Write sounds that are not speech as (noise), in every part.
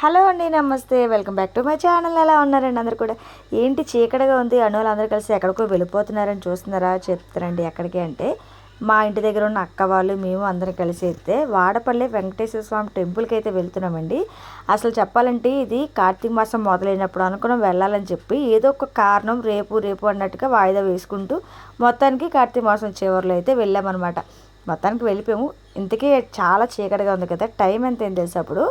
Hello అండి నమస్తే. Welcome back to my channel. ఎలా ఉన్నారండి అందరు కూడా? ఏంటి చీకటిగా ఉంది? అణువులు అందరూ కలిసి ఎక్కడికో వెళ్ళిపోతున్నారని చూస్తున్నారా? చెప్తారండి ఎక్కడికి అంటే మా ఇంటి దగ్గర ఉన్న అక్క వాళ్ళు మేము అందరం కలిసి అయితే వాడపల్లి వెంకటేశ్వర స్వామి టెంపుల్కి అయితే వెళ్తున్నామండి. అసలు చెప్పాలంటే ఇది కార్తీక మాసం మొదలైనప్పుడు అనుకున్నాం వెళ్ళాలని చెప్పి ఏదో ఒక కారణం రేపు రేపు అన్నట్టుగా వాయిదా వేసుకుంటూ మొత్తానికి కార్తీక మాసం చివరిలో అయితే వెళ్ళామన్నమాట. మొత్తానికి వెళ్ళిపోయాము. ఇంతకీ చాలా చీకటిగా ఉంది కదా టైం ఎంత ఏం తెలుసు అప్పుడు?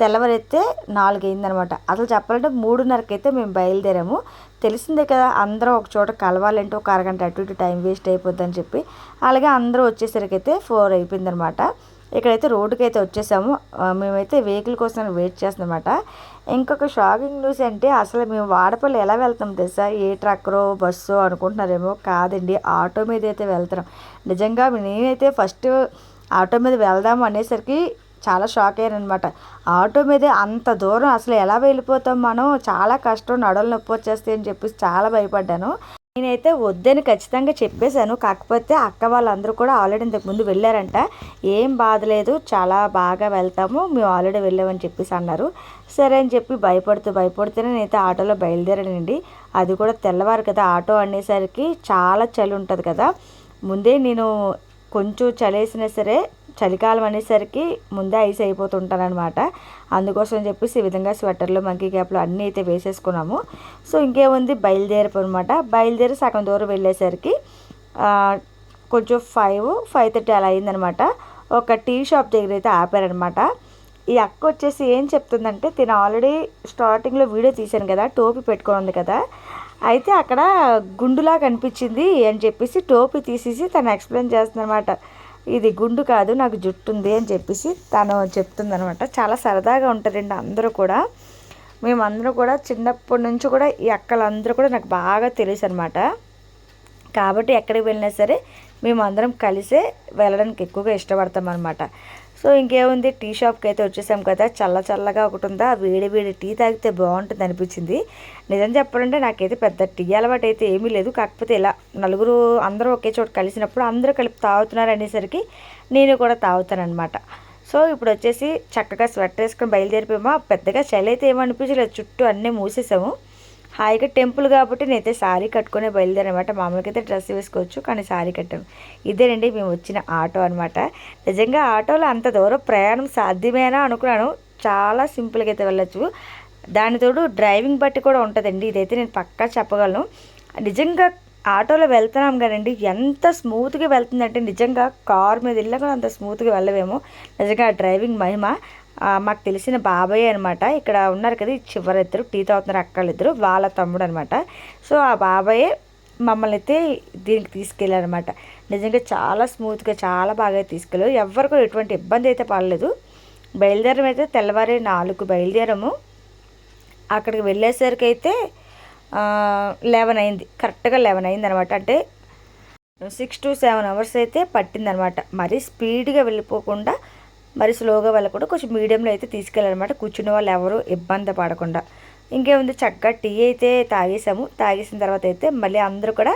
తెల్లవారైతే నాలుగైందనమాట. అసలు చెప్పాలంటే మూడున్నరకైతే మేము బయలుదేరాము. తెలిసిందే కదా అందరం ఒక చోట కలవాలంటే ఒక అరగంట అటు ఇటు టైం వేస్ట్ అయిపోద్దని చెప్పి. అలాగే అందరూ వచ్చేసరికి అయితే ఫోర్ అయిపోయిందనమాట. ఇక్కడైతే రోడ్డుకి అయితే వచ్చేసాము మేమైతే వెహికల్ కోసం వెయిట్ చేస్తున్నామన్నమాట ఇంకొక షాకింగ్ న్యూస్ అంటే అసలు మేము వాడపల్లి ఎలా వెళ్తాం తెలుసా? ఏ ట్రక్కరో బస్సు అనుకుంటున్నారేమో కాదండి. ఆటో మీద అయితే వెళ్తున్నాం నిజంగా నేనైతే ఫస్ట్ ఆటో మీద వెళ్దాం అనేసరికి చాలా షాక్ అయ్యారనమాట. ఆటో మీదే అంత దూరం అసలు ఎలా వెళ్ళిపోతాం మనం? చాలా కష్టం నడలు నొప్పి వచ్చేస్తాయి అని చెప్పేసి చాలా భయపడ్డాను. నేనైతే వద్దని ఖచ్చితంగా చెప్పేశాను. కాకపోతే అక్క వాళ్ళందరూ కూడా ఆల్రెడీ ఇంతకు ముందు వెళ్ళారంట. ఏం బాధ లేదు చాలా బాగా వెళ్తాము మేము ఆల్రెడీ వెళ్ళామని చెప్పేసి అన్నారు. సరే అని చెప్పి భయపడుతూ భయపడుతూనే నేనైతే ఆటోలో బయలుదేరానండి. అది కూడా తెల్లవారు కదా ఆటో అనేసరికి చాలా చలి ఉంటుంది కదా. ముందే నేను కొంచెం చలేసినా సరే చలికాలం అనేసరికి ముందే ఐస్ అయిపోతుంటాను అందుకోసం చెప్పేసి ఈ విధంగా స్వెటర్లు మంకీ క్యాప్లు అన్నీ అయితే వేసేసుకున్నాము. సో ఇంకేముంది? బయలుదేరపు అనమాట బయలుదేరి సగం దూరం వెళ్ళేసరికి కొంచెం ఫైవ్ ఫైవ్ థర్టీ అలా అయిందనమాట ఒక టీ షాప్ దగ్గర అయితే ఆపారనమాట ఈ అక్క వచ్చేసి ఏం చెప్తుందంటే తిన ఆల్రెడీ స్టార్టింగ్లో వీడియో తీశాను కదా టోపీ పెట్టుకుని ఉంది కదా. అయితే అక్కడ గుండులా కనిపించింది అని చెప్పేసి టోపీ తీసేసి తను ఎక్స్ప్లెయిన్ చేస్తుందన్నమాట. ఇది గుండు కాదు నాకు జుట్టు ఉంది అని చెప్పేసి తను చెప్తుందనమాట చాలా సరదాగా ఉంటారండి అందరూ కూడా. మేమందరూ కూడా చిన్నప్పటి నుంచి కూడా ఈ అక్కలందరూ కూడా నాకు బాగా తెలుసు అనమాట కాబట్టి ఎక్కడికి వెళ్ళినా సరే మేము అందరం కలిసే వెళ్ళడానికి ఎక్కువగా ఇష్టపడతాం అనమాట సో ఇంకేముంది టీ షాప్కి అయితే వచ్చేసాం కదా. చల్ల చల్లగా ఒకటి ఉందా వేడి వేడి టీ తాగితే బాగుంటుంది అనిపించింది. నిజం చెప్పాలంటే నాకైతే పెద్ద టీ అలవాటు అయితే ఏమీ లేదు. కాకపోతే ఇలా నలుగురు అందరూ ఒకే చోట కలిసినప్పుడు అందరూ కలిపి తాగుతున్నారు అనేసరికి నేను కూడా తాగుతానమాట సో ఇప్పుడు వచ్చేసి చక్కగా స్వెటర్ వేసుకొని బయలుదేరిపోయామా. పెద్దగా చలి అయితే ఏమనిపించలేదు చుట్టూ అన్నీ మూసేసాము. హాయిగా టెంపుల్ కాబట్టి నేనైతే శారీ కట్టుకునే బయలుదేరనమాట. మామూలుగా అయితే డ్రెస్ వేసుకోవచ్చు కానీ శారీ కట్టాను. ఇదేనండి మేము వచ్చిన ఆటో అనమాట నిజంగా ఆటోలో అంత దూరం ప్రయాణం సాధ్యమేనా అనుకున్నాను. చాలా సింపుల్గా అయితే వెళ్ళొచ్చు. దాని తోడు డ్రైవింగ్ బట్టి కూడా ఉంటుందండి. ఇదైతే నేను పక్కా చెప్పగలను. నిజంగా ఆటోలో వెళ్తున్నాం కదండి ఎంత స్మూత్గా వెళ్తుందంటే నిజంగా కార్ మీద వెళ్ళా కూడా అంత స్మూత్గా వెళ్ళవేమో నిజంగా ఆ డ్రైవింగ్ మహిమ. మాకు తెలిసిన బాబాయ్ అనమాట ఇక్కడ ఉన్నారు కదా చివరిద్దరు చివరి ఇద్దరు టీ తాగుతున్నారు అక్కలు ఇద్దరు వాళ్ళ తమ్ముడు అనమాట సో ఆ బాబాయే మమ్మల్ని అయితే దీనికి తీసుకెళ్ళారనమాట నిజంగా చాలా స్మూత్గా చాలా బాగా తీసుకెళ్ళారు. ఎవరికో కూడా ఎటువంటి ఇబ్బంది అయితే పడలేదు. బయలుదేరం అయితే తెల్లవారి నాలుగు బయలుదేరము. అక్కడికి వెళ్ళేసరికి అయితే లెవెన్ అయింది. కరెక్ట్గా లెవెన్ అయింది అనమాట అంటే సిక్స్ టు సెవెన్ అవర్స్ అయితే పట్టిందనమాట మరీ స్పీడ్గా వెళ్ళిపోకుండా మరి స్లోగా వెళ్ళకుండా కొంచెం మీడియంలో అయితే తీసుకెళ్ళాలన్నమాట. కూర్చునే వాళ్ళు ఎవరు ఇబ్బంది పడకుండా. ఇంకేముంది? చక్కగా టీ అయితే తాగేసాము. తాగేసిన తర్వాత అయితే మళ్ళీ అందరూ కూడా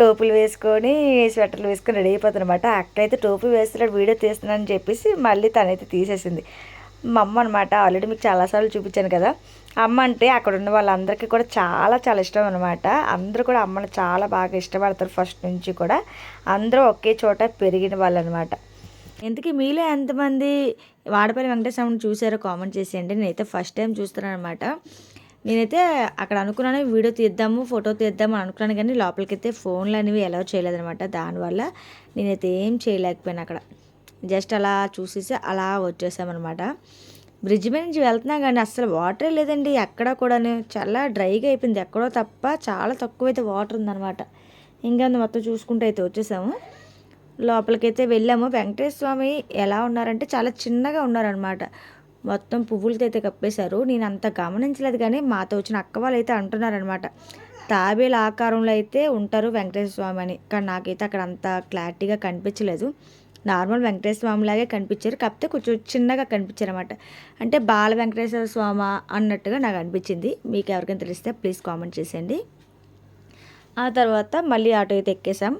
టోపులు వేసుకొని స్వెటర్లు వేసుకొని రెడీ అయిపోతారనమాట అక్క అయితే టోపీ వేస్తున్నాడు వీడియో తీస్తున్నానని చెప్పేసి మళ్ళీ తనైతే తీసేసింది. మా అమ్మ అనమాట ఆల్రెడీ మీకు చాలాసార్లు చూపించాను కదా. అమ్మ అంటే అక్కడ ఉన్న వాళ్ళందరికీ కూడా చాలా చాలా ఇష్టం అనమాట అందరూ కూడా అమ్మని చాలా బాగా ఇష్టపడతారు ఫస్ట్ నుంచి కూడా. అందరూ ఒకే చోట పెరిగిన వాళ్ళు అనమాట ఎందుకు మీలో ఎంతమంది వాడపల్లి వెంకటేశ్వరని చూసారో కామెంట్ చేసేయండి నేనైతే ఫస్ట్ టైం చూస్తున్నాను అనమాట నేనైతే అక్కడ అనుకున్నాను వీడియో తీద్దాము ఫోటో తీద్దాము అని అనుకున్నాను కానీ లోపలికి అయితే ఫోన్లు అనేవి ఎలా చేయలేదనమాట దానివల్ల నేనైతే ఏం చేయలేకపోయాను అక్కడ. జస్ట్ అలా చూసేసి అలా వచ్చేసామన్నమాట. బ్రిడ్జ్ మీద నుంచి వెళ్తున్నా కానీ అసలు వాటరే లేదండి. ఎక్కడ కూడా చాలా డ్రైగా అయిపోయింది. ఎక్కడో తప్ప చాలా తక్కువ అయితే వాటర్ ఉందన్నమాట. ఇంకా మొత్తం చూసుకుంటూ అయితే వచ్చేసాము. లోపలికైతే వెళ్ళాము. వెంకటేశ్వర స్వామి ఎలా ఉన్నారంటే చాలా చిన్నగా ఉన్నారనమాట మొత్తం పువ్వులతో అయితే కప్పేశారు. నేను అంత గమనించలేదు కానీ మాతో వచ్చిన అక్క వాళ్ళు అయితే అంటున్నారనమాట తాబేల ఆకారంలో అయితే ఉంటారు వెంకటేశ్వర స్వామి అని. కానీ నాకైతే అక్కడ అంత క్లారిటీగా కనిపించలేదు. నార్మల్ వెంకటేశ్వర స్వామి లాగే కనిపించారు. కాకపోతే కొంచెం చిన్నగా కనిపించారు అనమాట అంటే బాల వెంకటేశ్వర స్వామి అన్నట్టుగా నాకు అనిపించింది. మీకు ఎవరికైనా తెలిస్తే ప్లీజ్ కామెంట్ చేసేయండి. ఆ తర్వాత మళ్ళీ ఆటో అయితే ఎక్కేసాం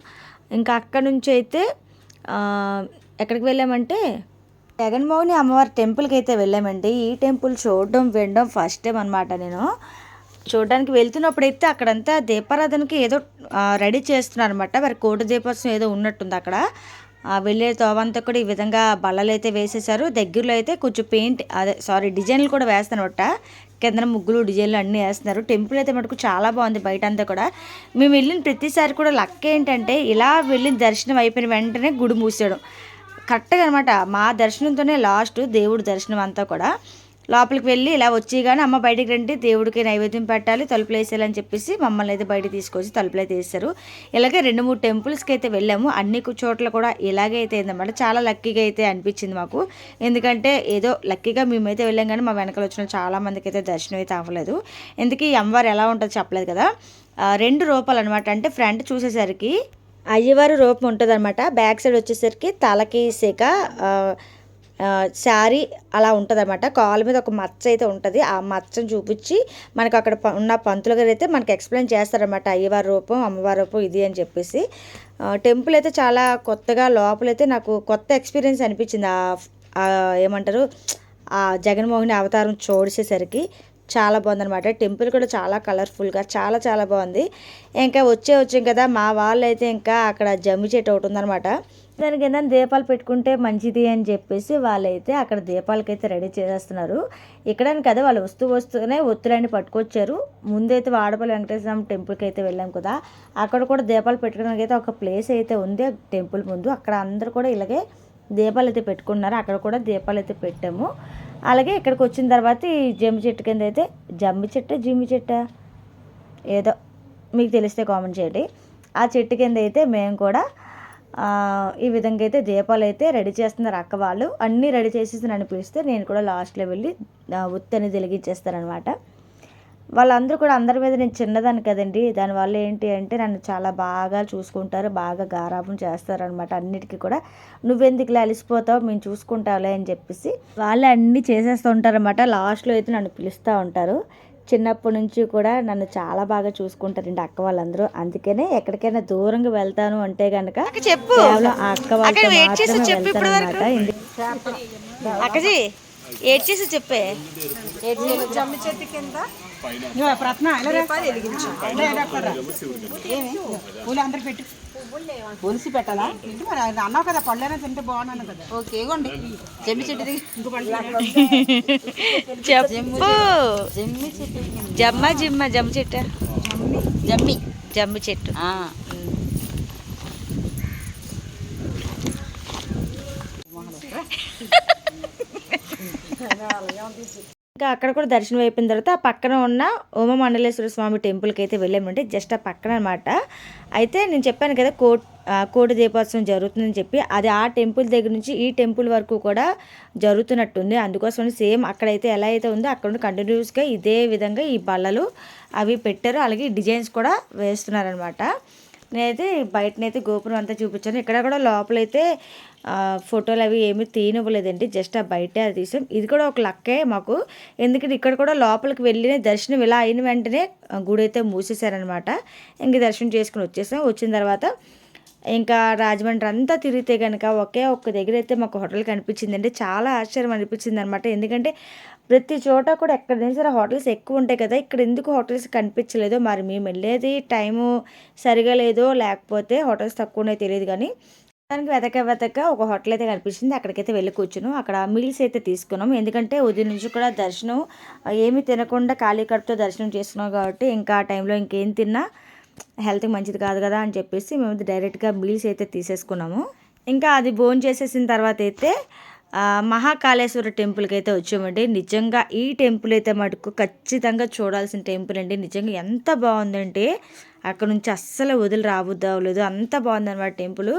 ఇంకా అక్కడ నుంచి అయితే ఎక్కడికి వెళ్ళామంటే జగన్మోహిని అమ్మవారి టెంపుల్కి అయితే వెళ్ళామండి. ఈ టెంపుల్ చూడడం వినడం ఫస్ట్ టైం అనమాట నేను. చూడడానికి వెళ్తున్నప్పుడు అయితే అక్కడంతా దీపారాధనకి ఏదో రెడీ చేస్తున్నారు అనమాట మరి కోటి దీపోత్సవం ఏదో ఉన్నట్టుంది అక్కడ. వెళ్ళే తోవంతా కూడా ఈ విధంగా బల్లలు అయితే వేసేసారు దగ్గరలో అయితే కొంచెం పెయింట్ అదే సారీ డిజైన్లు కూడా వేస్తానమాట కింద ముగ్గులు డిజైన్లు అన్నీ వేస్తున్నారు. టెంపుల్ అయితే మటుకు చాలా బాగుంది బయట అంతా కూడా. మేము వెళ్ళిన ప్రతిసారి కూడా లక్ ఏంటంటే ఇలా వెళ్ళిన దర్శనం అయిపోయిన వెంటనే గుడి మూసాడు కరెక్ట్గా అనమాట మా దర్శనంతోనే లాస్ట్ దేవుడి దర్శనం అంతా కూడా. లోపలికి వెళ్ళి ఇలా వచ్చి కానీ అమ్మ బయటికి రండి దేవుడికి నైవేద్యం పెట్టాలి తలుపులు వేసేయాలని చెప్పేసి మమ్మల్ని అయితే బయట తీసుకొచ్చి తలుపులు అయితే వేస్తారు ఇలాగే రెండు మూడు టెంపుల్స్కి అయితే వెళ్ళాము. అన్ని చోట్ల కూడా ఇలాగే అయితే అయిందన్నమాట. చాలా లక్కీగా అయితే అనిపించింది మాకు. ఎందుకంటే ఏదో లక్కీగా మేమైతే వెళ్ళాం కానీ మా వెనకాల వచ్చిన చాలా మందికి అయితే దర్శనం అయితే అవ్వలేదు. ఎందుకు ఈ అమ్మవారు ఎలా ఉంటుందో చెప్పలేదు కదా. రెండు రూపాయలు అనమాట అంటే ఫ్రంట్ చూసేసరికి అయ్యవారు రూపం ఉంటుంది అనమాట బ్యాక్ సైడ్ వచ్చేసరికి తలకి సిక శారీ అలా ఉంటుంది అనమాట కాళ్ళ మీద ఒక మచ్చ అయితే ఉంటుంది. ఆ మచ్చను చూపించి మనకు అక్కడ ప- ఉన్న పంతులు గారు అయితే మనకు ఎక్స్ప్లెయిన్ చేస్తారనమాట అయ్యవారి రూపం అమ్మవారి రూపం ఇది అని చెప్పేసి. టెంపుల్ అయితే చాలా కొత్తగా లోపలైతే నాకు కొత్త ఎక్స్పీరియన్స్ అనిపించింది. ఆ ఏమంటారు? ఆ జగన్మోహిని అవతారం చూసేసరికి చాలా బాగుందనమాట టెంపుల్ కూడా చాలా కలర్ఫుల్గా చాలా చాలా బాగుంది. ఇంకా వచ్చే వచ్చాం కదా మా వాళ్ళు అయితే ఇంకా అక్కడ జమ్మి చెట్టు ఒకటి ఉందనమాట దానికి ఏంటంటే దీపాలు పెట్టుకుంటే మంచిది అని చెప్పేసి వాళ్ళైతే అక్కడ దీపాలకైతే రెడీ చేసేస్తున్నారు. ఇక్కడని కదా వాళ్ళు వస్తూ వస్తూనే ఒత్తులన్నీ పట్టుకొచ్చారు. ముందైతే వాడపల్లి వెంకటేశ్వర టెంపుల్కి అయితే వెళ్ళాం కదా. అక్కడ కూడా దీపాలు పెట్టుకోవడానికి అయితే ఒక ప్లేస్ అయితే ఉంది. ఆ టెంపుల్ ముందు అక్కడ అందరూ కూడా ఇలాగే దీపాలు అయితే పెట్టుకున్నారు అక్కడ కూడా దీపాలు అయితే పెట్టాము. అలాగే ఇక్కడికి వచ్చిన తర్వాత ఈ జమ్మి చెట్టు కింద అయితే జమ్మి చెట్టు జిమ్మి చెట్ట? ఏదో మీకు తెలిస్తే కామెంట్ చేయండి. ఆ చెట్టు కింద అయితే మేము కూడా ఈ విధంగా అయితే దీపాలు అయితే రెడీ చేస్తున్నారు అక్క వాళ్ళు. అన్నీ రెడీ చేసేసి నన్ను పిలిస్తే నేను కూడా లాస్ట్లో వెళ్ళి ఆ, వెలిగించేస్తారనమాట వాళ్ళందరూ కూడా అందరి మీద నేను చిన్నదాన్ని కదండి. దానివల్ల ఏంటి అంటే నన్ను చాలా బాగా చూసుకుంటారు బాగా గారాబం చేస్తారనమాట అన్నిటికీ కూడా. నువ్వెందుకులే అలిసిపోతావు? మేము చూసుకుంటావులే అని చెప్పేసి వాళ్ళే అన్నీ చేసేస్తూ ఉంటారనమాట లాస్ట్లో అయితే నన్ను పిలుస్తూ ఉంటారు. చిన్నప్పటి నుంచి కూడా నన్ను చాలా బాగా చూసుకుంటారండి అక్క వాళ్ళందరూ. అందుకనే ఎక్కడికైనా దూరంగా వెళ్తాను అంటే కనుక చెప్పు. కేవలం అక్క వాళ్ళతో మాత్రమే. ఎందు- అక్కజీ ఏడ్ చేసి చెప్పే. జమ్మి చెట్టు కింద దీపాలు వెలిగించు. పూలు అందరికి పెట్టి. పులిసి పెట్టాలా? ఇంటి మరి? ఆయన అన్నావు కదా పళ్ళైనా తింటే బాగున్నాను కదా. ఓకే ఇగోండి. జమ్మి చెట్టు దిగి ఇంకో పళ్ళు చెప్పు. జమ్మి చెట్టు జమ్మ జిమ్మ జమ్మ చెట్టు. జమ్మి? జమ్మి చెట్టు. (laughs) ఇంకా అక్కడ కూడా దర్శనం అయిపోయిన తర్వాత ఆ పక్కన ఉన్న ఉమామండలేశ్వర స్వామి టెంపుల్కి అయితే వెళ్ళామంటే జస్ట్ ఆ పక్కన అనమాట అయితే నేను చెప్పాను కదా కోట్ కోటి దీపోత్సవం జరుగుతుందని చెప్పి అది ఆ టెంపుల్ దగ్గర నుంచి ఈ టెంపుల్ వరకు కూడా జరుగుతున్నట్టుంది. అందుకోసం సేమ్ అక్కడైతే ఎలా అయితే ఉందో అక్కడ నుండి కంటిన్యూస్గా ఇదే విధంగా ఈ బల్లలు అవి పెట్టారు. అలాగే డిజైన్స్ కూడా వేస్తున్నారనమాట నేనైతే బయటనైతే గోపురం అంతా చూపించాను. ఇక్కడ కూడా లోపలైతే ఫోటోలు అవి ఏమీ తీయనివ్వలేదండి జస్ట్ ఆ బయటే అది తీసాం. ఇది కూడా ఒక లక్కే మాకు. ఎందుకంటే ఇక్కడ కూడా లోపలికి వెళ్ళిన దర్శనం ఇలా అయిన వెంటనే గుడి అయితే మూసేశారనమాట. ఇంక దర్శనం చేసుకుని వచ్చేసాం. వచ్చిన తర్వాత ఇంకా రాజమండ్రి అంతా తిరిగితే కనుక ఒకే ఒక్క దగ్గర అయితే మాకు హోటల్ కనిపించిందండి. చాలా ఆశ్చర్యం అనిపించింది అనమాట ఎందుకంటే ప్రతి చోట కూడా ఎక్కడైనా సరే హోటల్స్ ఎక్కువ ఉంటాయి కదా ఇక్కడ ఎందుకు హోటల్స్ కనిపించలేదో మరి మేము వెళ్ళేది టైము సరిగా లేదో లేకపోతే హోటల్స్ తక్కువ ఉన్నాయో తెలియదు కానీ దానికి వెతక వెతక ఒక హోటల్ అయితే కనిపించింది. అక్కడికైతే వెళ్ళి కూర్చున్నాం. అక్కడ మీల్స్ అయితే తీసుకున్నాం. ఎందుకంటే ఉదయం నుంచి కూడా దర్శనం ఏమి తినకుండా ఖాళీ కడుపుతో దర్శనం చేస్తున్నాం కాబట్టి ఇంకా ఆ టైంలో ఇంకేం తిన్నా హెల్త్కి మంచిది కాదు కదా అని చెప్పేసి మేము డైరెక్ట్గా మీల్స్ అయితే తీసేసుకున్నాము. ఇంకా అది భోజనం చేసేసిన తర్వాత అయితే మహాకాళేశ్వర టెంపుల్కి అయితే వచ్చామండి. నిజంగా ఈ టెంపుల్ అయితే మటుకు ఖచ్చితంగా చూడాల్సిన టెంపుల్ అండి. నిజంగా ఎంత బాగుందంటే అక్కడ నుంచి అస్సలు వదిలి రాబుద్ది అవ్వలేదు అంత బాగుందన్నమాట టెంపుల్.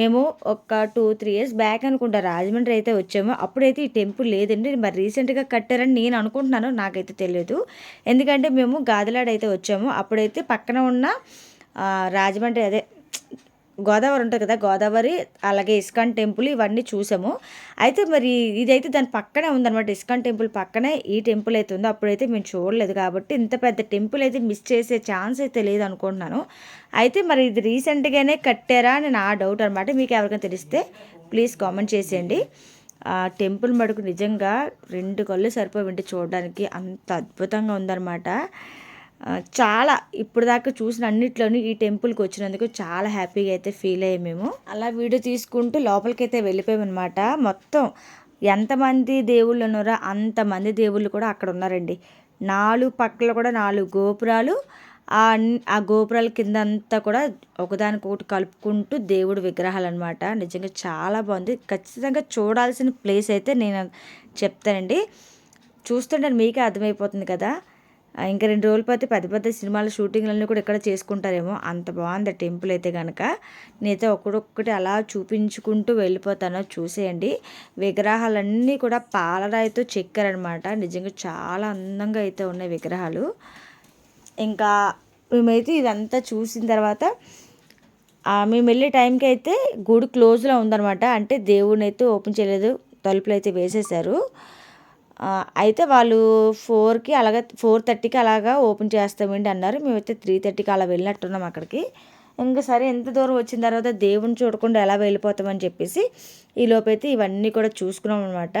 మేము ఒక టూ త్రీ ఇయర్స్ బ్యాక్ అనుకుంటా రాజమండ్రి అయితే వచ్చాము. అప్పుడైతే ఈ టెంపుల్ లేదండి. మరి రీసెంట్గా కట్టారని నేను అనుకుంటున్నాను నాకైతే తెలియదు. ఎందుకంటే మేము గాదిలాడ అయితే వచ్చాము. అప్పుడైతే పక్కన ఉన్న రాజమండ్రి అదే గోదావరి ఉంటుంది కదా గోదావరి అలాగే ఇస్కాన్ టెంపుల్ ఇవన్నీ చూసాము. అయితే మరి ఇదైతే దాని పక్కనే ఉందన్నమాట. ఇస్కాన్ టెంపుల్ పక్కనే ఈ టెంపుల్ అయితే ఉందో అప్పుడైతే మేము చూడలేదు కాబట్టి ఇంత పెద్ద టెంపుల్ అయితే మిస్ చేసే ఛాన్స్ అయితే లేదు అనుకుంటున్నాను. అయితే మరి ఇది రీసెంట్గానే కట్టారా అని నా డౌట్ అనమాట మీకు ఎవరికైనా తెలిస్తే ప్లీజ్ కామెంట్ చేసేయండి. ఆ టెంపుల్ మడుకు నిజంగా రెండు కళ్ళు సరిపోవండి చూడడానికి అంత అద్భుతంగా ఉందన్నమాట. చాలా ఇప్పుడు దాకా చూసిన అన్నిట్లోని ఈ టెంపుల్కి వచ్చినందుకు చాలా హ్యాపీగా అయితే ఫీల్ అయ్యాము మేము. అలా వీడియో తీసుకుంటూ లోపలికైతే వెళ్ళిపోయామన్నమాట మొత్తం ఎంతమంది దేవుళ్ళు ఉన్నారో అంతమంది దేవుళ్ళు కూడా అక్కడ ఉన్నారండి. నాలుగు పక్కల కూడా నాలుగు గోపురాలు. ఆ ఆ గోపురాల కింద అంతా కూడా ఒకదానికొకటి కలుపుకుంటూ దేవుడు విగ్రహాలు అనమాట నిజంగా చాలా బాగుంది. ఖచ్చితంగా చూడాల్సిన ప్లేస్ అయితే నేను చెప్తానండి. చూస్తుంటే మీకే అర్థమైపోతుంది కదా. ఇంకా రెండు రోజులు పాటు పెద్ద పెద్ద సినిమాల షూటింగ్లన్నీ కూడా ఇక్కడ చేసుకుంటారేమో. అంత బాగుంది టెంపుల్ అయితే కనుక నేనైతే ఒక్కడొక్కటి అలా చూపించుకుంటూ వెళ్ళిపోతాను. చూసేయండి. విగ్రహాలన్నీ కూడా పాలరాయితో చెక్కారనమాట. నిజంగా చాలా అందంగా అయితే ఉన్నాయి విగ్రహాలు. ఇంకా మేమైతే ఇదంతా చూసిన తర్వాత మేము వెళ్ళే టైంకి అయితే గుడి క్లోజ్లో ఉందన్నమాట అంటే దేవుడిని అయితే ఓపెన్ చేయలేదు. తలుపులు అయితే వేసేసారు అయితే వాళ్ళు ఫోర్కి అలాగా ఫోర్ థర్టీకి అలాగా ఓపెన్ చేస్తామండి అన్నారు. మేమైతే త్రీ థర్టీకి అలా వెళ్ళినట్టున్నాం అక్కడికి. ఇంకా సరే ఎంత దూరం వచ్చిన తర్వాత దేవుని చూడకుండా ఎలా వెళ్ళిపోతామని చెప్పేసి ఈ లోపైతే ఇవన్నీ కూడా చూసుకున్నాం అనమాట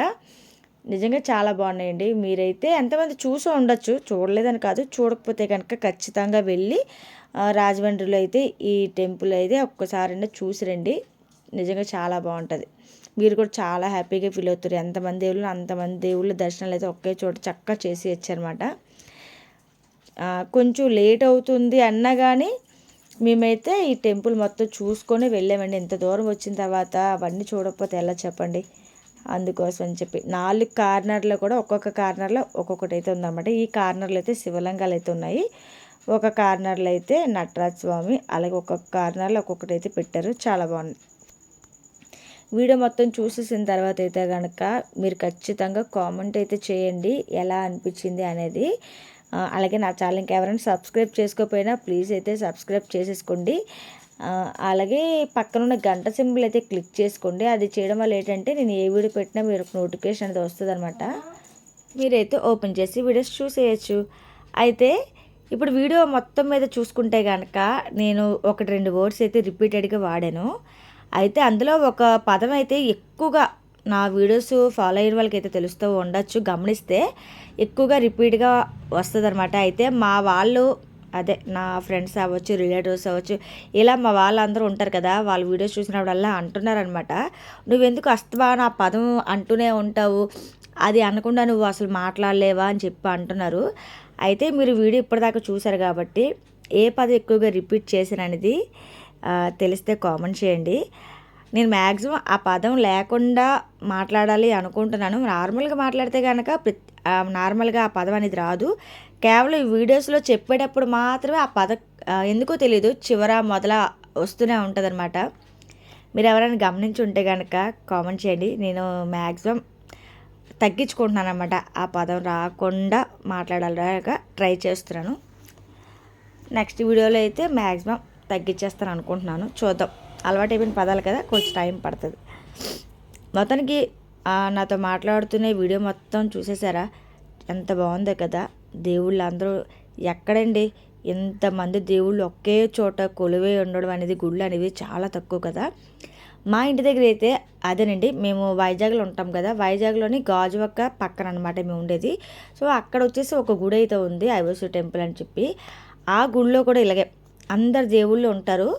నిజంగా చాలా బాగున్నాయండి. మీరైతే ఎంతమంది చూసి ఉండొచ్చు చూడలేదని కాదు చూడకపోతే కనుక ఖచ్చితంగా వెళ్ళి రాజమండ్రిలో అయితే ఈ టెంపుల్ అయితే ఒక్కసారైనా చూసి రండి నిజంగా చాలా బాగుంటుంది. మీరు కూడా చాలా హ్యాపీగా ఫీల్ అవుతారు. ఎంతమంది దేవుళ్ళు అంతమంది దేవుళ్ళ దర్శనాలు అయితే ఒకే చోట చక్కగా చేసి వచ్చారన్నమాట. కొంచెం లేట్ అవుతుంది అన్నా కానీ మేమైతే ఈ టెంపుల్ మొత్తం చూసుకొని వెళ్ళామండి. ఇంత దూరం వచ్చిన తర్వాత అవన్నీ చూడకపోతే ఎలా చెప్పండి? అందుకోసం అని చెప్పి. నాలుగు కార్నర్లో కూడా ఒక్కొక్క కార్నర్లో ఒక్కొక్కటి అయితే ఉందన్నమాట. ఈ కార్నర్లో అయితే శివలింగాలు అయితే ఉన్నాయి. ఒక కార్నర్లో అయితే నటరాజ స్వామి అలాగే ఒక్కొక్క కార్నర్లో ఒక్కొక్కటి అయితే పెట్టారు. చాలా బాగుంది. వీడియో మొత్తం చూసేసిన తర్వాత అయితే కనుక మీరు ఖచ్చితంగా కామెంట్ అయితే చేయండి. ఎలా అనిపించింది అనేది. అలాగే నా ఛానల్ ఇంకెవరైనా సబ్స్క్రైబ్ చేసుకోకపోయినా ప్లీజ్ అయితే సబ్స్క్రైబ్ చేసేసుకోండి. అలాగే పక్కన ఉన్న గంట సింబల్ అయితే క్లిక్ చేసుకోండి. అది చేయడం వల్ల ఏంటంటే నేను ఏ వీడియో పెట్టినా మీరు నోటిఫికేషన్ అనేది వస్తుంది మీరైతే ఓపెన్ చేసి వీడియోస్ చూసేయచ్చు. అయితే ఇప్పుడు వీడియో మొత్తం మీద చూసుకుంటే కనుక నేను ఒకటి రెండు వర్డ్స్ అయితే రిపీటెడ్గా వాడాను. అయితే అందులో ఒక పదం అయితే ఎక్కువగా నా వీడియోస్ ఫాలో అయిన వాళ్ళకి అయితే తెలుస్తూ ఉండొచ్చు. గమనిస్తే ఎక్కువగా రిపీట్గా వస్తుంది అనమాట అయితే మా వాళ్ళు అదే నా ఫ్రెండ్స్ అవ్వచ్చు రిలేటివ్స్ అవ్వచ్చు ఇలా మా వాళ్ళందరూ ఉంటారు కదా వాళ్ళ వీడియోస్ చూసినప్పుడల్లా అంటున్నారనమాట నువ్వెందుకు అస్తమా నా పదం అంటూనే ఉంటావు. అది అనకుండా నువ్వు అసలు మాట్లాడలేవా అని చెప్పి అంటున్నారు. అయితే మీరు వీడియో ఇప్పటిదాకా చూసారు కాబట్టి ఏ పదం ఎక్కువగా రిపీట్ చేశాననేది తెలిస్తే కామెంట్ చేయండి. నేను మ్యాక్సిమం ఆ పదం లేకుండా మాట్లాడాలి అనుకుంటున్నాను. నార్మల్గా మాట్లాడితే కనుక ప్రతి నార్మల్గా ఆ పదం అనేది రాదు. కేవలం ఈ వీడియోస్లో చెప్పేటప్పుడు మాత్రమే ఆ పదం ఎందుకో తెలియదు చివర మొదల వస్తూనే ఉంటుంది మీరు ఎవరైనా గమనించి ఉంటే కనుక కామెంట్ చేయండి. నేను మ్యాక్సిమం తగ్గించుకుంటున్నాను అనమాట ఆ పదం రాకుండా మాట్లాడాలిగా ట్రై చేస్తున్నాను. నెక్స్ట్ వీడియోలో అయితే మ్యాక్సిమం తగ్గించేస్తాను అనుకుంటున్నాను చూద్దాం. అలవాటు అయిపోయిన పదాలు కదా కొంచెం టైం పడుతుంది. మొత్తానికి నాతో మాట్లాడుతూనే వీడియో మొత్తం చూసేసారా? ఎంత బాగుందో కదా. దేవుళ్ళు అందరూ ఎక్కడండి? ఇంతమంది దేవుళ్ళు ఒకే చోట కొలువై ఉండడం అనేది గుళ్ళు అనేవి చాలా తక్కువ కదా. మా ఇంటి దగ్గర అయితే అదేనండి మేము వైజాగ్లో ఉంటాం కదా. వైజాగ్లోని గాజువక్క పక్కన అనమాట మేము ఉండేది. సో అక్కడ వచ్చేసి ఒక గుడి అయితే ఉంది ఐవసు టెంపుల్ అని చెప్పి. ఆ గుడిలో కూడా ఇలాగే అందరు దేవుళ్ళు ఉంటారు.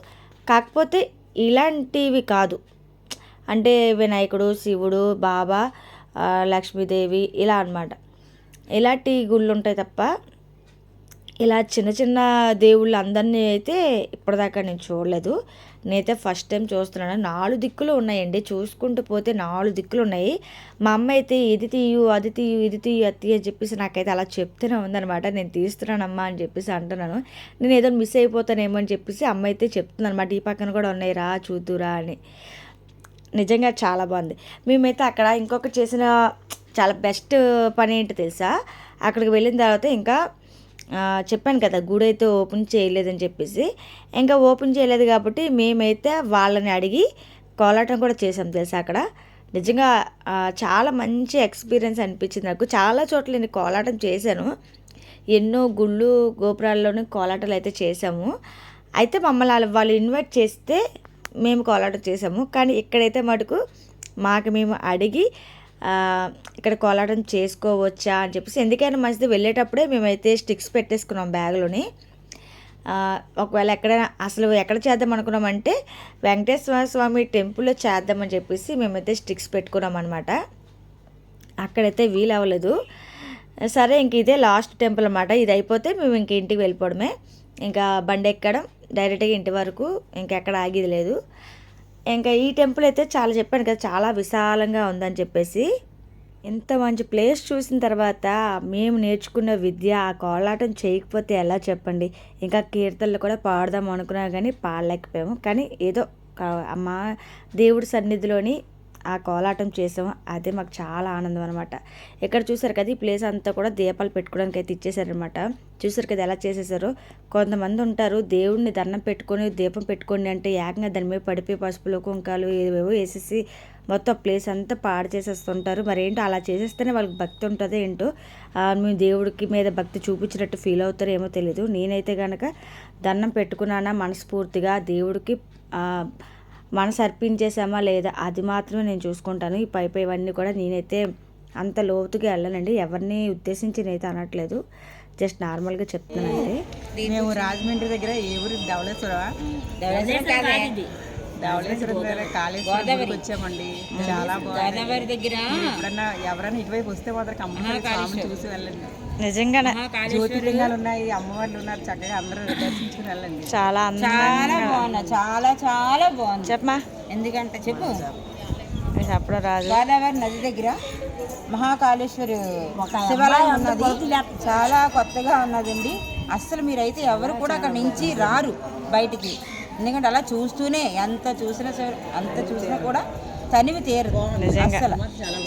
కాకపోతే ఇలాంటివి కాదు. అంటే వినాయకుడు శివుడు బాబా లక్ష్మీదేవి ఇలా అన్నమాట. ఇలాంటి గుళ్ళు ఉంటాయి తప్ప ఇలా చిన్న చిన్న దేవుళ్ళు అందరినీ అయితే ఇప్పటిదాకా నేను చూడలేదు. నేనైతే ఫస్ట్ టైం చూస్తున్నాను. నాలుగు దిక్కులు ఉన్నాయండి. చూసుకుంటూ పోతే నాలుగు దిక్కులు ఉన్నాయి. మా అమ్మ అయితే ఇది తీయు అది తీయు ఇది తీయు అది తీయు అని చెప్పేసి నాకైతే అలా చెప్తూనే ఉందనమాట నేను తీస్తున్నానమ్మా అని చెప్పేసి అంటున్నాను. నేను ఏదో మిస్ అయిపోతానేమో అని చెప్పేసి అమ్మ అయితే చెప్తుంది అనమాట ఈ పక్కన కూడా ఉన్నాయి రా చూద్దురా అని. నిజంగా చాలా బాగుంది. మేమైతే అక్కడ ఇంకొక చేసిన చాలా బెస్ట్ పని ఏంటి తెలుసా? అక్కడికి వెళ్ళిన తర్వాత ఇంకా చెప్పాను కదా గుడి అయితే ఓపెన్ చేయలేదని చెప్పేసి. ఇంకా ఓపెన్ చేయలేదు కాబట్టి మేమైతే వాళ్ళని అడిగి కోలాటం కూడా చేసాం తెలుసా అక్కడ. నిజంగా చాలా మంచి ఎక్స్పీరియన్స్ అనిపించింది నాకు. చాలా చోట్ల నేను కోలాటం చేశాను. ఎన్నో గుళ్ళు గోపురాల్లోనే కోలాటాలు అయితే చేసాము అయితే మమ్మల్ని వాళ్ళు- వాళ్ళు ఇన్వైట్ చేస్తే మేము కోలాటం చేసాము కానీ ఇక్కడైతే మటుకు మాకు మేము అడిగి ఇక్కడ కోలాటం చేసుకోవచ్చా అని చెప్పేసి ఎందుకైనా మంచిది వెళ్ళేటప్పుడే మేమైతే స్టిక్స్ పెట్టేసుకున్నాం బ్యాగ్లోని. ఒకవేళ ఎక్కడ అసలు ఎక్కడ చేద్దాం అనుకున్నామంటే వెంకటేశ్వర స్వామి టెంపుల్లో చేద్దామని చెప్పేసి మేమైతే స్టిక్స్ పెట్టుకున్నాం అనమాట అక్కడైతే వీలు అవ్వలేదు. సరే ఇంక ఇదే లాస్ట్ టెంపుల్ అనమాట ఇది అయిపోతే మేము ఇంక ఇంటికి వెళ్ళిపోవడమే. ఇంకా బండి ఎక్కడం డైరెక్ట్గా ఇంటి వరకు ఇంకెక్కడ ఆగేది లేదు. ఇంకా ఈ టెంపుల్ అయితే చాలా చెప్పాను కదా చాలా విశాలంగా ఉందని చెప్పేసి. ఎంత మంచి ప్లేస్ చూసిన తర్వాత మేము నేర్చుకున్న విద్య ఆ కోలాటం చేయకపోతే ఎలా చెప్పండి? ఇంకా కీర్తనలు కూడా పాడదాం అనుకున్నా కానీ పాడలేకపోయాము. కానీ ఏదో అమ్మ దేవుడి సన్నిధిలోని ఆ కోలాటం చేసాము. అదే మాకు చాలా ఆనందం అనమాట ఇక్కడ చూసారు కదా ఈ ప్లేస్ అంతా కూడా దీపాలు పెట్టుకోవడానికి అయితే ఇచ్చేసారనమాట చూసారు కదా ఎలా చేసేసారో కొంతమంది ఉంటారు దేవుడిని దండం పెట్టుకొని దీపం పెట్టుకోండి అంటే ఏకంగా దాని మీద పడిపోయి పసుపులు కుంకాలు ఏవేవో వేసేసి మొత్తం ప్లేస్ అంతా పాడు చేసేస్తుంటారు. మరి ఏంటో అలా చేసేస్తేనే వాళ్ళకి భక్తి ఉంటుందో ఏంటో మేము దేవుడికి మీద భక్తి చూపించినట్టు ఫీల్ అవుతారో ఏమో తెలియదు నేనైతే కనుక దండం పెట్టుకున్నానా మనస్ఫూర్తిగా దేవుడికి మనసు అర్పించేసామా లేదా అది మాత్రమే నేను చూసుకుంటాను. ఈ పై పై ఇవన్నీ కూడా నేనైతే అంత లోతుగా వెళ్ళనండి. ఎవరిని ఉద్దేశించి నేనైతే అనట్లేదు. జస్ట్ నార్మల్గా చెప్తున్నానండి మేము రాజమండ్రి దగ్గర ఏ ఊరు ధవళేశ్వర ధవళేశ్వర దగ్గర కాళేశ్వరం వచ్చామండి. చాలా బాగుంది. దగ్గర. ఎవరైనా ఇటువైపు వస్తే మాత్రం కంపల్సరీ చూసి వెళ్ళండి. నిజంగానే. జ్యోతిర్లింగాలు ఉన్నాయి అమ్మవార్లు ఉన్నారు చక్కగా అందరూ దర్శించుకుని వెళ్ళండి. చాలా అందంగా. చాలా బాగున్నా చాలా చాలా బాగుంది. చెప్పమా ఎందుకంటే చెప్పు. చెప్పడం రాదు. గోదావరి నది దగ్గర మహాకాళేశ్వరి శివాలయం ఉన్నది. చాలా కొత్తగా ఉన్నదండి. అస్సలు మీరైతే ఎవరు కూడా అక్కడ నుంచి రారు బయటికి. ఎందుకంటే అలా చూస్తూనే ఎంత చూసినా సరే అంత చూసినా కూడా తనివి తీరు. అసలు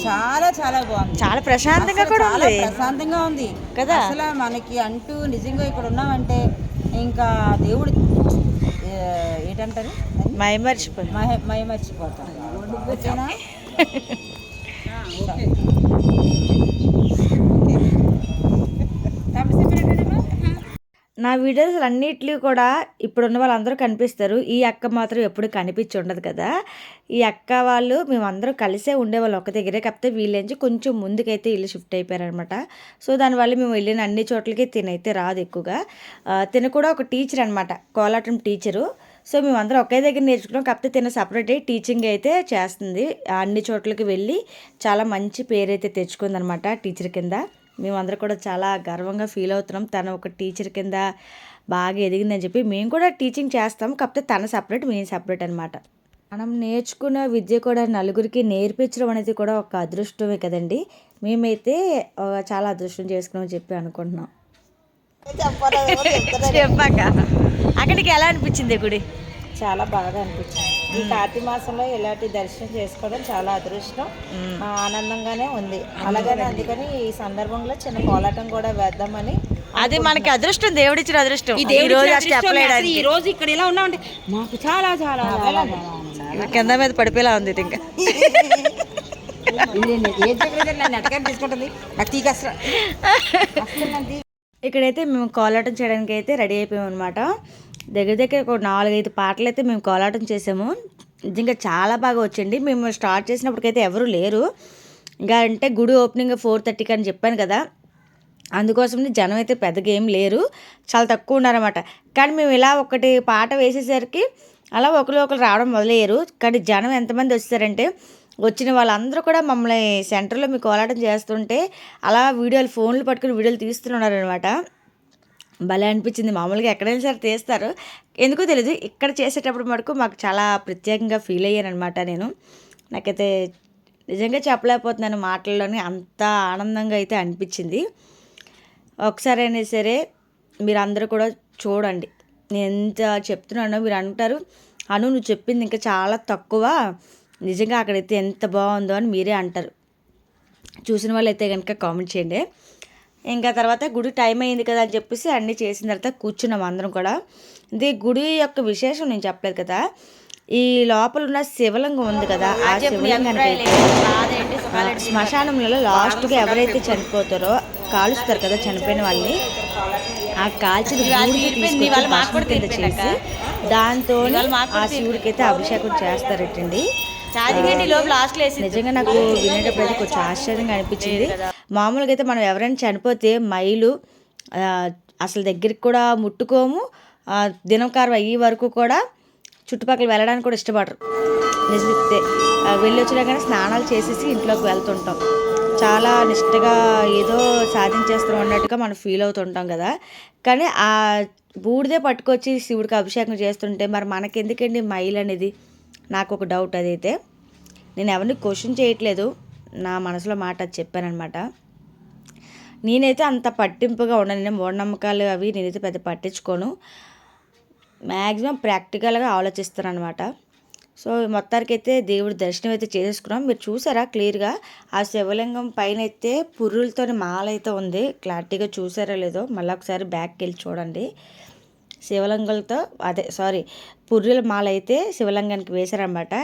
చాలా చాలా బాగుంది. చాలా ప్రశాంతంగా కూడా ఉంది. ప్రశాంతంగా ఉంది. కదా? అసలు మనకి అంటూ నిజంగా ఇక్కడ ఉన్నామంటే ఇంకా దేవుడు ఏంటంటారు? మై మర్చిపోయి మహ మయ మర్చిపోతాం ఓకేనా (laughs) నా వీడియోస్ అన్నిట్లు కూడా ఇప్పుడున్న వాళ్ళందరూ కనిపిస్తారు. ఈ అక్క మాత్రం ఎప్పుడు కనిపించి ఉండదు కదా. ఈ అక్క వాళ్ళు మేమందరం కలిసే ఉండేవాళ్ళు ఒక దగ్గరే. కాకపోతే వీళ్ళేంచి కొంచెం ముందుకైతే ఇల్లు షిఫ్ట్ అయిపోయారనమాట సో దానివల్ల మేము వెళ్ళిన అన్ని చోట్లకి తినైతే రాదు ఎక్కువగా. తిన కూడా ఒక టీచర్ అనమాట కోలాటం టీచరు. సో మేమందరం ఒకే దగ్గర నేర్చుకున్నాం. కాకపోతే తిన సపరేట్ టీచింగ్ అయితే చేస్తుంది. అన్ని చోట్లకి వెళ్ళి చాలా మంచి పేరు అయితే తెచ్చుకుందనమాట టీచర్ కింద. మేమందరం కూడా చాలా గర్వంగా ఫీల్ అవుతున్నాం. తను ఒక టీచర్ కింద బాగా ఎదిగిందని చెప్పి మేము కూడా టీచింగ్ చేస్తాం. కాకపోతే తన సపరేట్ మేము సపరేట్ అనమాట మనం నేర్చుకున్న విద్య కూడా నలుగురికి నేర్పించడం అనేది కూడా ఒక అదృష్టమే కదండి. మేమైతే చాలా అదృష్టం చేసుకున్నామని చెప్పి అనుకుంటున్నాం. చెప్పాక. అక్కడికి ఎలా అనిపించింది గుడి? చాలా బాగా అనిపించింది. ఈ కార్తీక మాసంలో ఇలాంటి దర్శనం చేసుకోవడం చాలా అదృష్టం. ఆనందంగానే ఉంది. అలాగనే అందుకని ఈ సందర్భంలో చిన్న పోరాటం కూడా వేద్దామని అది మనకి అదృష్టం దేవుడిచ్చిన అదృష్టం. ఈ రోజు. ఈ రోజు ఇక్కడ ఇలా ఉన్నామంటే మాకు చాలా చాలా కింద మీద పడిపోయేలా ఉంది ఇంకా. ఏం నన్ను ఎట్టగా తీసుకుంటుంది? నాకు ఇక్కడైతే మేము కోలాటం చేయడానికి అయితే రెడీ అయిపోయాం అనమాట దగ్గర దగ్గర ఒక నాలుగైదు పాటలు అయితే మేము కోలాటం చేసాము. నిజంగా చాలా బాగా వచ్చింది మేము స్టార్ట్ చేసినప్పటికైతే ఎవరు లేరు. ఇంకా అంటే గుడి ఓపెనింగ్ ఫోర్ థర్టీకి అని చెప్పాను కదా. అందుకోసం జనం అయితే పెద్దగా ఏం లేరు. చాలా తక్కువ ఉన్నారన్నమాట. కానీ మేము ఇలా ఒకటి పాట వేసేసరికి అలా ఒకరు ఒకరు రావడం మొదలయ్యారు. కానీ జనం ఎంతమంది వచ్చారంటే వచ్చిన వాళ్ళందరూ కూడా మమ్మల్ని సెంటర్లో మీ కోలాటం చేస్తుంటే అలా వీడియోలు ఫోన్లు పట్టుకుని వీడియోలు తీస్తున్నారనమాట భలే అనిపించింది. మామూలుగా ఎక్కడైనా సరే తీస్తారు. ఎందుకో తెలియదు ఇక్కడ చేసేటప్పుడు మటుకు మాకు చాలా ప్రత్యేకంగా ఫీల్ అయ్యాను అనమాట నేను. నాకైతే నిజంగా చెప్పలేకపోతున్నాను మాటల్లోనే అంత ఆనందంగా అయితే అనిపించింది. ఒకసారి అయినా సరే మీరు అందరూ కూడా చూడండి. నేను ఎంత చెప్తున్నానో మీరు అంటారు. అను నువ్వు చెప్పింది ఇంకా చాలా తక్కువ. నిజంగా అక్కడైతే ఎంత బాగుందో అని మీరే అంటారు. చూసిన వాళ్ళు అయితే కనుక కామెంట్ చేయండి. ఇంకా తర్వాత గుడి టైం అయింది కదా అని చెప్పేసి అన్నీ చేసిన తర్వాత కూర్చున్నాం అందరం కూడా. ఇది గుడి యొక్క విశేషం నేను చెప్పలేదు కదా. ఈ లోపల ఉన్న శివలింగం ఉంది కదా ఆ శివలింగానికి ఆ, శ్మశానంలో లాస్ట్గా ఎవరైతే చనిపోతారో కాలుస్తారు కదా చనిపోయిన వాళ్ళని ఆ కాల్చిన కింద చేసి దాంతో ఆ శివుడికి అయితే అభిషేకం చేస్తారటండి. చార్జింగ్ లోపల లాస్ట్ వేసి నిజంగా నాకు వినేటప్పుడు కొంచెం ఆశ్చర్యంగా అనిపించింది. మామూలుగా అయితే మనం ఎవరైనా చనిపోతే మైలు అసలు దగ్గరికి కూడా ముట్టుకోము. దినకారం అయ్యే వరకు కూడా చుట్టుపక్కల వెళ్ళడానికి కూడా ఇష్టపడరు. నిజతే వెళ్ళి వచ్చినా కానీ స్నానాలు చేసేసి ఇంట్లోకి వెళ్తుంటాం. చాలా నిష్టగా ఏదో సాధించేస్తాం అన్నట్టుగా మనం ఫీల్ అవుతుంటాం కదా. కానీ ఆ బూడిదే పట్టుకొచ్చి శివుడికి అభిషేకం చేస్తుంటే మరి మనకెందుకండి మైల్ అనేది? నాకు ఒక డౌట్ అదైతే నేను ఎవరిని క్వశ్చన్ చేయట్లేదు నా మనసులో మాట అది చెప్పానమాట నేనైతే అంత పట్టింపుగా ఉండను నేను మూఢనమ్మకాలు అవి నేనైతే పెద్ద పట్టించుకోను. మ్యాక్సిమం ప్రాక్టికల్గా ఆలోచిస్తాను అనమాట సో మొత్తానికి అయితే దేవుడి దర్శనం అయితే చేసేసుకున్నాం. మీరు చూసారా క్లియర్గా ఆ శివలింగం పైన అయితే పుర్రులతో మాల అయితే ఉంది క్లారిటీగా చూసారా లేదో మళ్ళీ ఒకసారి బ్యాక్కి వెళ్ళి చూడండి. శివలింగంతో అదే సారీ పుర్రెల మాల అయితే శివలింగానికి వేశారనమాట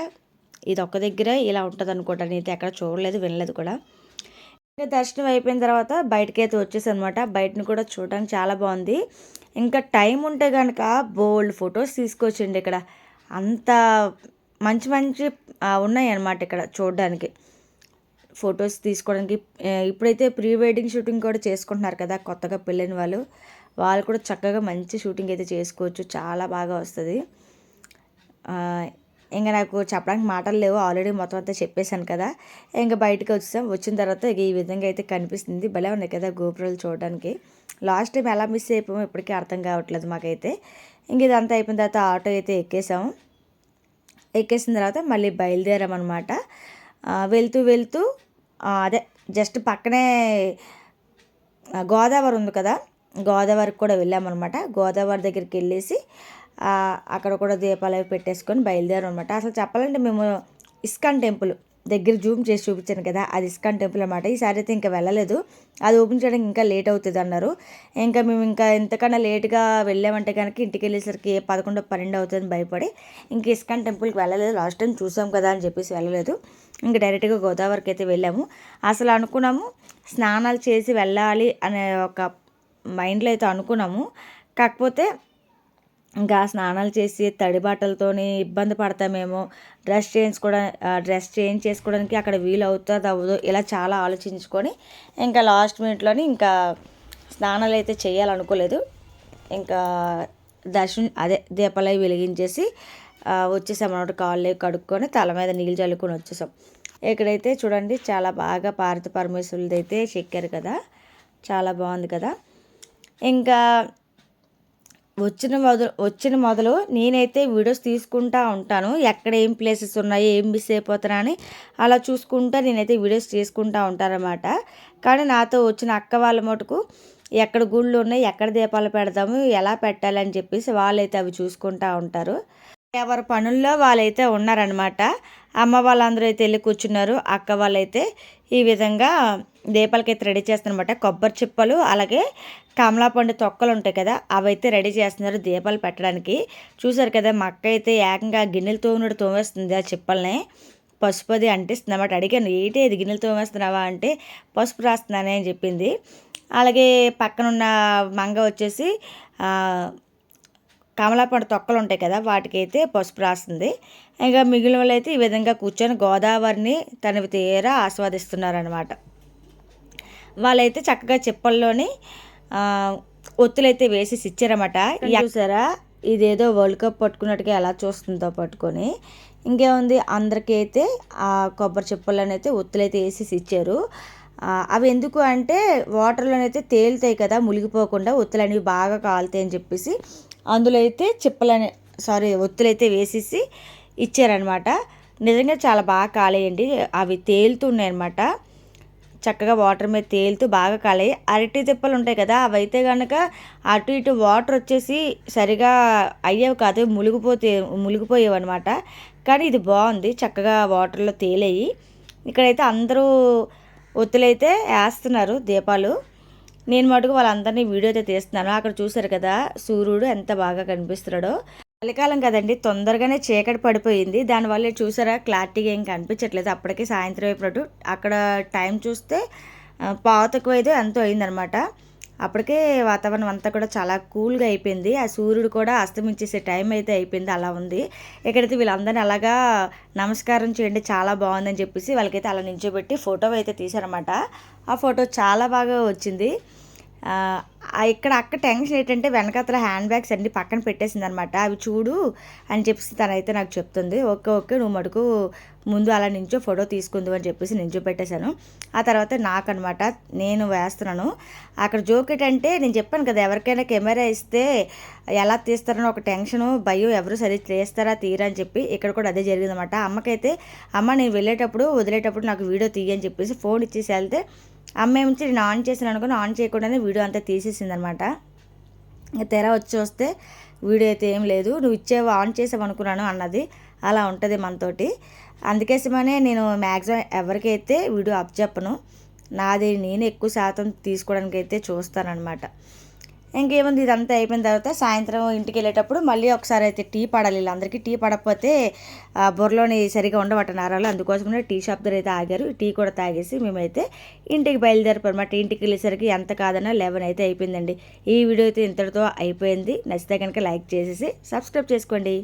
ఇది ఒక్క దగ్గర ఇలా ఉంటుంది అనుకుంటా అయితే ఎక్కడ చూడలేదు వినలేదు కూడా. ఇంకా దర్శనం అయిపోయిన తర్వాత బయటకి అయితే వచ్చేసాను అనమాట బయటని కూడా చూడడానికి చాలా బాగుంది. ఇంకా టైం ఉంటే కనుక బోల్డ్ ఫొటోస్ తీసుకొచ్చిండి ఇక్కడ. అంత మంచి మంచి ఉన్నాయి అన్నమాట ఇక్కడ చూడడానికి. ఫొటోస్ తీసుకోవడానికి. ఇప్పుడైతే ప్రీ వెడ్డింగ్ షూటింగ్ కూడా చేసుకుంటున్నారు కదా కొత్తగా పెళ్ళైన వాళ్ళు. వాళ్ళు కూడా చక్కగా మంచి షూటింగ్ అయితే చేసుకోవచ్చు. చాలా బాగా వస్తుంది. ఇంకా నాకు చెప్పడానికి మాటలు లేవు. ఆల్రెడీ మొత్తం అంతా చెప్పేశాను కదా. ఇంకా బయటకు వచ్చాం వచ్చిన తర్వాత ఈ విధంగా అయితే కనిపిస్తుంది. భలే ఉన్నాయి కదా గోపురాలు చూడడానికి. లాస్ట్ టైం ఎలా మిస్ అయిపోయామో ఇప్పటికీ అర్థం కావట్లేదు మాకైతే. ఇంక ఇదంతా అయిపోయిన తర్వాత ఆటో అయితే ఎక్కేసాము ఎక్కేసిన తర్వాత మళ్ళీ బయలుదేరామన్నమాట వెళ్తూ వెళ్తూ అదే జస్ట్ పక్కనే గోదావరి ఉంది కదా. గోదావరికి కూడా వెళ్ళామన్నమాట. గోదావరి దగ్గరికి వెళ్ళేసి అక్కడ కూడా దీపాలు అవి పెట్టేసుకొని బయలుదేరాం అనమాట అసలు చెప్పాలంటే మేము ఇస్కాన్ టెంపుల్ దగ్గర జూమ్ చేసి చూపించాను కదా అది ఇస్కాన్ టెంపుల్ అనమాట ఈసారి అయితే ఇంకా వెళ్ళలేదు. అది ఓపెన్ చేయడానికి ఇంకా లేట్ అవుతుంది అన్నారు. ఇంకా మేము ఇంకా ఎంతకన్నా లేట్గా వెళ్ళామంటే కనుక ఇంటికి వెళ్ళేసరికి పదకొండు పన్నెండు అవుతుంది భయపడి ఇంక ఇస్కాన్ టెంపుల్కి వెళ్ళలేదు. లాస్ట్ టైం చూసాం కదా అని చెప్పేసి వెళ్ళలేదు. ఇంకా డైరెక్ట్గా గోదావరికి అయితే వెళ్ళాము. అసలు అనుకున్నాము స్నానాలు చేసి వెళ్ళాలి అనే ఒక మైండ్లో అయితే అనుకున్నాము. కాకపోతే ఇంకా స్నానాలు చేసి తడి బట్టలతోని ఇబ్బంది పడతామేమో. డ్రెస్ చేయించుకోవడం డ్రెస్ చేంజ్ చేసుకోవడానికి అక్కడ వీలు అవుతుంది అవ్వదు ఇలా చాలా ఆలోచించుకొని ఇంకా లాస్ట్ మినిట్లోని ఇంకా స్నానాలు అయితే చేయాలనుకోలేదు. ఇంకా దర్శనం అదే దీపాలయ వెలిగించేసి వచ్చేసాం అన్నమాట కాళ్ళు అవి కడుక్కొని తల మీద నీళ్ళు చల్లుకొని వచ్చేసాం. ఇక్కడైతే చూడండి చాలా బాగా పార్వతి పరమేశ్వరులది అయితే చెక్కారు కదా. చాలా బాగుంది కదా. ఇంకా వచ్చిన మొదలు వచ్చిన మొదలు నేనైతే వీడియోస్ తీసుకుంటా ఉంటాను. ఎక్కడ ఏం ప్లేసెస్ ఉన్నాయి ఏం మిస్ అయిపోతున్నా అని అలా చూసుకుంటా నేనైతే వీడియోస్ తీసుకుంటా ఉంటానమాట కానీ నాతో వచ్చిన అక్క వాళ్ళ మటుకు ఎక్కడ గుళ్ళు ఉన్నాయి ఎక్కడ దీపాలు పెడదాము ఎలా పెట్టాలి అని చెప్పేసి వాళ్ళైతే అవి చూసుకుంటా ఉంటారు. ఎవరి పనుల్లో వాళ్ళైతే ఉన్నారనమాట అమ్మ వాళ్ళందరూ అయితే వెళ్ళి కూర్చున్నారు. అక్క వాళ్ళైతే ఈ విధంగా దీపాలకైతే రెడీ చేస్తారనమాట కొబ్బరి చిప్పలు అలాగే కమలా పండు తొక్కలు ఉంటాయి కదా అవైతే రెడీ చేస్తున్నారు దీపాలు పెట్టడానికి. చూసారు కదా మా అక్క అయితే ఏకంగా గిన్నెలు తోమినట్టు తోమేస్తుంది ఆ చిప్పల్ని. పసుపు అది అంటిస్తుంది అన్నమాట అడిగాను ఏంటి ఇది గిన్నెలు తోమేస్తున్నావా? అంటే పసుపు రాస్తున్నానే అని చెప్పింది. అలాగే పక్కనున్న మంగ వచ్చేసి కమలాపండు తొక్కలు ఉంటాయి కదా వాటికైతే పసుపు రాస్తుంది. ఇంకా మిగిలిన వాళ్ళు అయితే ఈ విధంగా కూర్చొని గోదావరిని తనవి తీరా ఆస్వాదిస్తున్నారనమాట వాళ్ళైతే చక్కగా చెప్పల్లోని ఒత్తులైతే వేసి ఇచ్చారన్నమాట చూసారా? ఇదేదో వరల్డ్ కప్ పట్టుకున్నట్టుగా ఎలా చూస్తుందో పట్టుకొని. ఇంకేముంది? అందరికీ అయితే ఆ కొబ్బరి చెప్పల్లోనైతే ఒత్తులైతే వేసి ఇచ్చారు అవి ఎందుకు అంటే వాటర్లోనైతే తేలుతాయి కదా మునిగిపోకుండా ఒత్తులు అనేవి బాగా కాలుతాయి అని చెప్పేసి అందులో అయితే చిప్పలని సారీ ఒత్తులైతే వేసేసి ఇచ్చారనమాట నిజంగా చాలా బాగా కాలేయండి. అవి తేలుతున్నాయి అనమాట చక్కగా వాటర్ మీద తేలుతూ బాగా కాలే అరటి తిప్పలు ఉంటాయి కదా అవి అయితే కనుక అటు ఇటు వాటర్ వచ్చేసి సరిగా అయ్యేవి కాదు మునిగిపోతే మునిగిపోయేవి అనమాట కానీ ఇది బాగుంది చక్కగా వాటర్లో తేలేయి. ఇక్కడైతే అందరూ ఒత్తులైతే వేస్తున్నారు దీపాలు. నేను మటుకు వాళ్ళందరినీ వీడియో అయితే తీస్తున్నాను. అక్కడ చూసారు కదా సూర్యుడు ఎంత బాగా కనిపిస్తున్నాడో. చలికాలం కదండి తొందరగానే చీకటి పడిపోయింది. దానివల్ల చూసారా క్లారిటీగా ఏం కనిపించట్లేదు. అప్పటికే సాయంత్రం అయిపోయినట్టు అక్కడ టైం చూస్తే పాతకు అయితే ఎంతో అయిందనమాట. అప్పటికే వాతావరణం అంతా కూడా చాలా కూల్గా అయిపోయింది. ఆ సూర్యుడు కూడా అస్తమించేసే టైం అయితే అయిపోయింది. అలా ఉంది. ఇక్కడైతే వీళ్ళందరినీ అలాగా నమస్కారం చేయండి చాలా బాగుందని చెప్పేసి వాళ్ళకైతే అలా నించోబెట్టి ఫోటో అయితే తీశారన్నమాట ఆ ఫోటో చాలా బాగా వచ్చింది. ఇక్కడ అక్క టెన్షన్ ఏంటంటే వెనకాతల హ్యాండ్ బ్యాగ్స్ అన్ని పక్కన పెట్టేసింది అనమాట అవి చూడు అని చెప్పేసి తనైతే నాకు చెప్తుంది. ఓకే ఓకే నువ్వు మటుకు ముందు అలా నించో ఫోటో తీసుకుందు అని చెప్పేసి నించో పెట్టేశాను ఆ తర్వాత నాకు అనమాట నేను వేస్తున్నాను. అక్కడ జోక్ ఏంటంటే నేను చెప్పాను కదా ఎవరికైనా కెమెరా ఇస్తే ఎలా తీస్తారని ఒక టెన్షను భయం ఎవరు సరి తీస్తారా తీరా అని చెప్పి ఇక్కడ కూడా అదే జరిగిందనమాట. అమ్మకైతే అమ్మ నేను వెళ్ళేటప్పుడు వదిలేటప్పుడు నాకు వీడియో తీయని చెప్పేసి ఫోన్ ఇచ్చేసి వెళ్తే అమ్మ ఏమిచ్చి నేను ఆన్ చేసాను అనుకుని ఆన్ చేయకుండానే వీడియో అంతా తీసేసింది అనమాట ఇంకా తెర వచ్చి వస్తే వీడియో అయితే ఏం లేదు. నువ్వు ఇచ్చేవి? ఆన్ చేసావు అనుకున్నాను అన్నది. అలా ఉంటుంది మనతోటి. అందుకేసమనే నేను మ్యాక్సిమం ఎవరికైతే వీడియో అప్ చెప్పను నాది నేను ఎక్కువ శాతం తీసుకోవడానికి అయితే చూస్తానన్నమాట. ఇంకేముంది ఇదంతా అయిపోయిన తర్వాత సాయంత్రం ఇంటికి వెళ్ళేటప్పుడు మళ్ళీ ఒకసారి అయితే టీ పడాలి వీళ్ళందరికీ. టీ పడకపోతే బుర్రలోని సరిగా ఉండవట నరాలు. అందుకోసం టీ షాప్ దగ్గర అయితే ఆగారు. టీ కూడా తాగేసి మేమైతే ఇంటికి బయలుదేరిపోయామాట ఇంటికి వెళ్ళేసరికి ఎంత కాదన్నా లెవెన్ అయితే అయిపోయిందండి. ఈ వీడియో అయితే ఇంతటితో అయిపోయింది. నచ్చితే కనుక లైక్ చేసేసి సబ్స్క్రైబ్ చేసుకోండి.